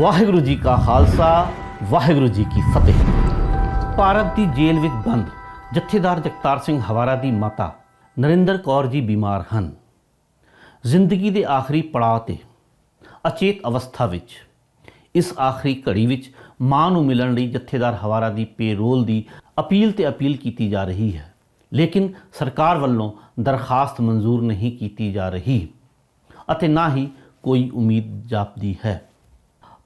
ਵਾਹਿਗੁਰੂ ਜੀ ਕਾ ਖਾਲਸਾ, ਵਾਹਿਗੁਰੂ ਜੀ ਕੀ ਫਤਿਹ। ਭਾਰਤ ਦੀ ਜੇਲ੍ਹ ਵਿੱਚ ਬੰਦ, ਜਥੇਦਾਰ ਜਗਤਾਰ ਸਿੰਘ ਹਵਾਰਾ ਦੀ ਮਾਤਾ ਨਰਿੰਦਰ ਕੌਰ ਜੀ ਬਿਮਾਰ ਹਨ। ਜ਼ਿੰਦਗੀ ਦੇ ਆਖਰੀ ਪੜਾਅ ਤੇ, ਅਚੇਤ ਅਵਸਥਾ ਵਿੱਚ, ਇਸ ਆਖਰੀ ਘੜੀ ਵਿੱਚ ਮਾਂ ਨੂੰ ਮਿਲਣ ਲਈ ਜਥੇਦਾਰ ਹਵਾਰਾ ਦੀ ਪੇਰੋਲ ਦੀ ਅਪੀਲ ਤੇ ਅਪੀਲ ਕੀਤੀ ਜਾ ਰਹੀ ਹੈ। ਲੇਕਿਨ ਸਰਕਾਰ ਵੱਲੋਂ ਦਰਖਾਸਤ ਮਨਜ਼ੂਰ ਨਹੀਂ ਕੀਤੀ ਜਾ ਰਹੀ ਅਤੇ ਨਾ ਹੀ ਕੋਈ ਉਮੀਦ ਜਾਪਦੀ ਹੈ।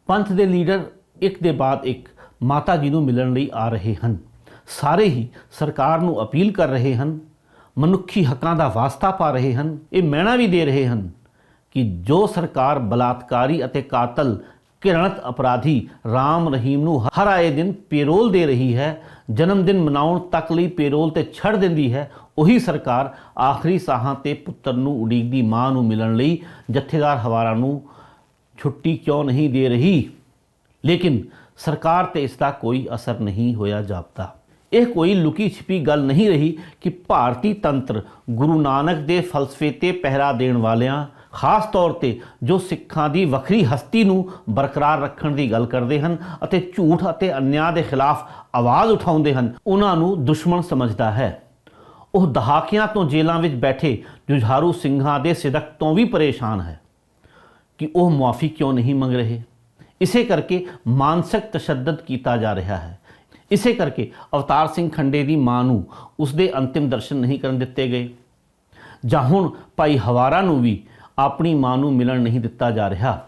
ਪੰਥ ਦੇ ਲੀਡਰ ਇੱਕ ਦੇ ਬਾਅਦ ਇੱਕ, ਮਾਤਾ ਜੀ ਨੂੰ ਮਿਲਣ ਲਈ ਆ ਰਹੇ ਹਨ। ਸਾਰੇ ਹੀ ਸਰਕਾਰ ਨੂੰ ਅਪੀਲ ਕਰ ਰਹੇ ਹਨ, ਮਨੁੱਖੀ ਹੱਕਾਂ ਦਾ ਵਾਸਤਾ ਪਾ ਰਹੇ ਹਨ, ਇਹ ਮੈਣਾ ਵੀ ਦੇ ਰਹੇ ਹਨ ਕਿ ਜੋ ਸਰਕਾਰ ਬਲਾਤਕਾਰੀ ਅਤੇ ਕਾਤਲ, ਘਿਰਣਤ ਅਪਰਾਧੀ ਰਾਮ ਰਹੀਮ ਨੂੰ ਹਰ ਆਏ ਦਿਨ ਪੇਰੋਲ ਦੇ ਰਹੀ ਹੈ, ਜਨਮ ਦਿਨ ਮਨਾਉਣ ਤੱਕ ਲਈ ਪੇਰੋਲ ਤੇ ਛੱਡ ਦਿੰਦੀ ਹੈ, ਉਹੀ ਸਰਕਾਰ ਆਖਰੀ ਸਾਹਾਂ ਤੇ ਪੁੱਤਰ ਨੂੰ ਉਡੀਕਦੀ ਮਾਂ ਨੂੰ ਮਿਲਣ ਲਈ ਜਥੇਦਾਰ ਹਵਾਰਾ ਨੂੰ ਛੁੱਟੀ ਕਿਉਂ ਨਹੀਂ ਦੇ ਰਹੀ? ਲੇਕਿਨ ਸਰਕਾਰ ਤੇ ਇਸ ਦਾ ਕੋਈ ਅਸਰ ਨਹੀਂ ਹੋਇਆ ਜਾਪਦਾ। ਇਹ ਕੋਈ ਲੁਕੀ ਛਿਪੀ ਗੱਲ ਨਹੀਂ ਰਹੀ ਕਿ ਭਾਰਤੀ ਤੰਤਰ ਗੁਰੂ ਨਾਨਕ ਦੇ ਫਲਸਫੇ ਤੇ ਪਹਿਰਾ ਦੇਣ ਵਾਲਿਆਂ, ਖਾਸ ਤੌਰ ਤੇ ਜੋ ਸਿੱਖਾਂ ਦੀ ਵੱਖਰੀ ਹਸਤੀ ਨੂੰ ਬਰਕਰਾਰ ਰੱਖਣ ਦੀ ਗੱਲ ਕਰਦੇ ਹਨ ਅਤੇ ਝੂਠ ਅਤੇ ਅਨਿਆਂ ਦੇ ਖਿਲਾਫ ਆਵਾਜ਼ ਉਠਾਉਂਦੇ ਹਨ, ਉਹਨਾਂ ਨੂੰ ਦੁਸ਼ਮਣ ਸਮਝਦਾ ਹੈ। ਉਹ ਦਹਾਕਿਆਂ ਤੋਂ ਜੇਲ੍ਹਾਂ ਵਿੱਚ ਬੈਠੇ ਜੁਝਾਰੂ ਸਿੰਘਾਂ ਦੇ ਸਿਦਕ ਤੋਂ ਵੀ ਪਰੇਸ਼ਾਨ ਹੈ। ਕਿ ਉਹ ਮੁਆਫੀ ਕਿਉਂ ਨਹੀਂ ਮੰਗ ਰਹੇ ਇਸੇ ਕਰਕੇ ਮਾਨਸਿਕ ਤਸ਼ੱਦਦ ਕੀਤਾ ਜਾ ਰਿਹਾ ਹੈ ਇਸੇ ਕਰਕੇ ਅਵਤਾਰ ਸਿੰਘ ਖੰਡੇ ਦੀ ਮਾਂ ਨੂੰ ਉਸਦੇ ਅੰਤਿਮ ਦਰਸ਼ਨ ਨਹੀਂ ਕਰਨ ਦਿੱਤੇ ਗਏ ਜਾਂ ਹੁਣ ਭਾਈ ਹਵਾਰਾ ਨੂੰ ਵੀ ਆਪਣੀ ਮਾਂ ਨੂੰ ਮਿਲਣ ਨਹੀਂ ਦਿੱਤਾ ਜਾ ਰਿਹਾ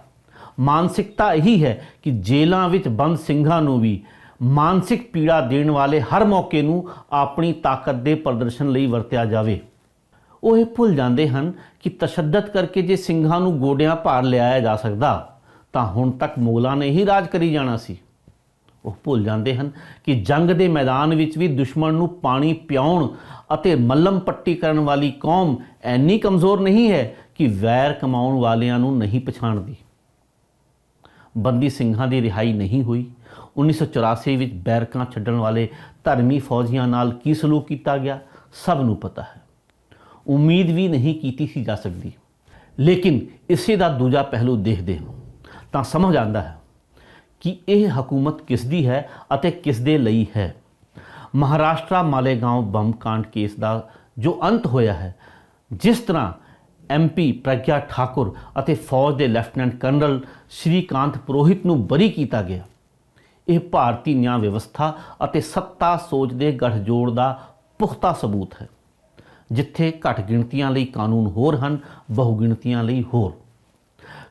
ਮਾਨਸਿਕਤਾ ਇਹੀ ਹੈ ਕਿ ਜੇਲ੍ਹਾਂ ਵਿੱਚ ਬੰਦ ਸਿੰਘਾਂ ਨੂੰ ਵੀ ਮਾਨਸਿਕ ਪੀੜਾ ਦੇਣ ਵਾਲੇ ਹਰ ਮੌਕੇ ਨੂੰ ਆਪਣੀ ਤਾਕਤ ਦੇ ਪ੍ਰਦਰਸ਼ਨ ਲਈ ਵਰਤਿਆ ਜਾਵੇ ਉਹ ਇਹ ਭੁੱਲ ਜਾਂਦੇ ਹਨ ਕਿ ਤਸ਼ੱਦਦ ਕਰਕੇ ਜੇ ਸਿੰਘਾਂ ਨੂੰ ਗੋਡਿਆਂ ਭਾਰ ਲਿਆਇਆ ਜਾ ਸਕਦਾ, ਤਾਂ ਹੁਣ ਤੱਕ ਮੁਗਲਾਂ ਨੇ ਹੀ ਰਾਜ ਕਰੀ ਜਾਣਾ ਸੀ। ਉਹ ਭੁੱਲ ਜਾਂਦੇ ਹਨ ਕਿ ਜੰਗ ਦੇ ਮੈਦਾਨ ਵਿੱਚ ਵੀ ਦੁਸ਼ਮਣ ਨੂੰ ਪਾਣੀ ਪਿਆਉਣ ਅਤੇ ਮੱਲਮ ਪੱਟੀ ਕਰਨ ਵਾਲੀ ਕੌਮ ਐਨੀ ਕਮਜ਼ੋਰ ਨਹੀਂ ਹੈ ਕਿ ਵੈਰ ਕਮਾਉਣ ਵਾਲਿਆਂ ਨੂੰ ਨਹੀਂ ਪਛਾਣਦੀ। ਬੰਦੀ ਸਿੰਘਾਂ ਦੀ ਰਿਹਾਈ ਨਹੀਂ ਹੋਈ। 1984 ਵਿੱਚ ਬੈਰਕਾਂ ਛੱਡਣ ਵਾਲੇ ਧਰਮੀ ਫੌਜੀਆਂ ਨਾਲ ਕੀ ਸਲੂਕ ਕੀਤਾ ਗਿਆ, ਸਭ ਨੂੰ ਪਤਾ ਹੈ। ਉਮੀਦ ਵੀ ਨਹੀਂ ਕੀਤੀ ਸੀ ਜਾ ਸਕਦੀ। ਲੇਕਿਨ ਇਸੇ ਦਾ ਦੂਜਾ ਪਹਿਲੂ ਦੇਖਦੇ ਹਾਂ। ਤਾਂ ਸਮਝ ਆਉਂਦਾ ਹੈ ਕਿ ਇਹ ਹਕੂਮਤ ਕਿਸ ਦੀ ਹੈ ਅਤੇ ਕਿਸ ਦੇ ਲਈ ਹੈ। ਮਹਾਰਾਸ਼ਟਰ ਮਾਲੇਗਾਂਵ ਬੰਬ ਕਾਂਡ ਕੇਸ ਦਾ ਜੋ ਅੰਤ ਹੋਇਆ ਹੈ, ਜਿਸ ਤਰ੍ਹਾਂ ਐਮਪੀ ਪ੍ਰਗਿਆ ਠਾਕੁਰ ਅਤੇ ਫੌਜ ਦੇ ਲੈਫਟੀਨੈਂਟ ਕਰਨਲ ਸ਼੍ਰੀਕਾਂਤ ਪੁਰੋਹਿਤ ਨੂੰ ਬਰੀ ਕੀਤਾ ਗਿਆ। ਇਹ ਭਾਰਤੀ ਨਿਆਂ ਵਿਵਸਥਾ ਅਤੇ ਸੱਤਾ ਸੋਚ ਦੇ ਗਠਜੋੜ ਦਾ ਪੁਖਤਾ ਸਬੂਤ ਹੈ। ਜਿੱਥੇ ਘੱਟ ਗਿਣਤੀਆਂ ਲਈ ਕਾਨੂੰਨ ਹੋਰ ਹਨ, ਬਹੁ ਗਿਣਤੀਆਂ ਲਈ ਹੋਰ।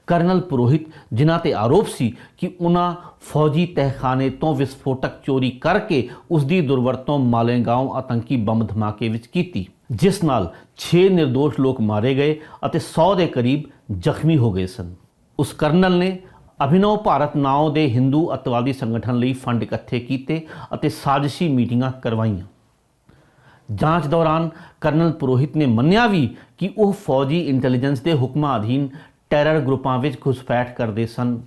ਕਰਨਲ ਪੁਰੋਹਿਤ, ਜਿਨ੍ਹਾਂ ਤੇ ਆਰੋਪ ਸੀ ਕਿ ਉਹਨਾਂ ਫੌਜੀ ਤਹਿਖਾਨੇ ਤੋਂ ਵਿਸਫੋਟਕ ਚੋਰੀ ਕਰਕੇ ਉਸ ਦੀ ਦੁਰਵਰਤੋਂ ਮਾਲੇਗਾਂਵ ਆਤੰਕੀ ਬੰਬ ਧਮਾਕੇ ਵਿੱਚ ਕੀਤੀ, ਜਿਸ ਨਾਲ 6 નિર્ਦੋਸ਼ ਲੋਕ ਮਾਰੇ ਗਏ ਅਤੇ 100 ਦੇ ਕਰੀਬ ਜ਼ਖਮੀ ਹੋ ਗਏ ਸਨ। ਉਸ ਕਰਨਲ ਨੇ ਅਭਿਨਵ ਭਾਰਤ ਨਾਉ ਦੇ ਹਿੰਦੂ ਅਤਵਾਦੀ ਸੰਗਠਨ ਲਈ ਫੰਡ ਇਕੱਠੇ ਕੀਤੇ ਅਤੇ ਸਾਜ਼ਿਸ਼ੀ ਮੀਟਿੰਗਾਂ ਕਰਵਾਈਆਂ। ਜਾਂਚ ਦੌਰਾਨ ਕਰਨਲ ਪੁਰੋਹਿਤ ਨੇ ਮੰਨਿਆ ਵੀ ਕਿ ਉਹ ਫੌਜੀ ਇੰਟੈਲੀਜੈਂਸ ਦੇ ਹੁਕਮਾਂ ਅਧੀਨ ਟੈਰਰ ਗਰੁੱਪਾਂ ਵਿੱਚ ਘੁਸਪੈਠ ਕਰਦੇ ਸਨ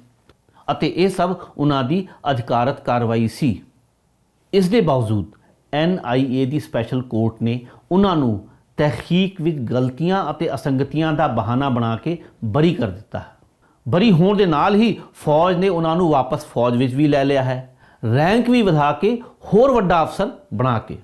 ਅਤੇ ਇਹ ਸਭ ਉਹਨਾਂ ਦੀ ਅਧਿਕਾਰਤ ਕਾਰਵਾਈ ਸੀ। ਇਸ ਦੇ ਬਾਵਜੂਦ ਐਨਆਈਏ ਦੀ ਸਪੈਸ਼ਲ ਕੋਰਟ ਨੇ ਉਹਨਾਂ ਨੂੰ ਤਹਿਕੀਕ ਵਿੱਚ ਗਲਤੀਆਂ ਅਤੇ ਅਸੰਗਤੀਆਂ ਦਾ ਬਹਾਨਾ ਬਣਾ ਕੇ ਬਰੀ ਕਰ ਦਿੱਤਾ। ਬਰੀ ਹੋਣ ਦੇ ਨਾਲ ਹੀ ਫੌਜ ਨੇ ਉਹਨਾਂ ਨੂੰ ਵਾਪਸ ਫੌਜ ਵਿੱਚ ਵੀ ਲੈ ਲਿਆ ਹੈ। ਰੈਂਕ ਵੀ ਵਧਾ ਕੇ ਹੋਰ ਵੱਡਾ ਅਫਸਰ ਬਣਾ ਕੇ।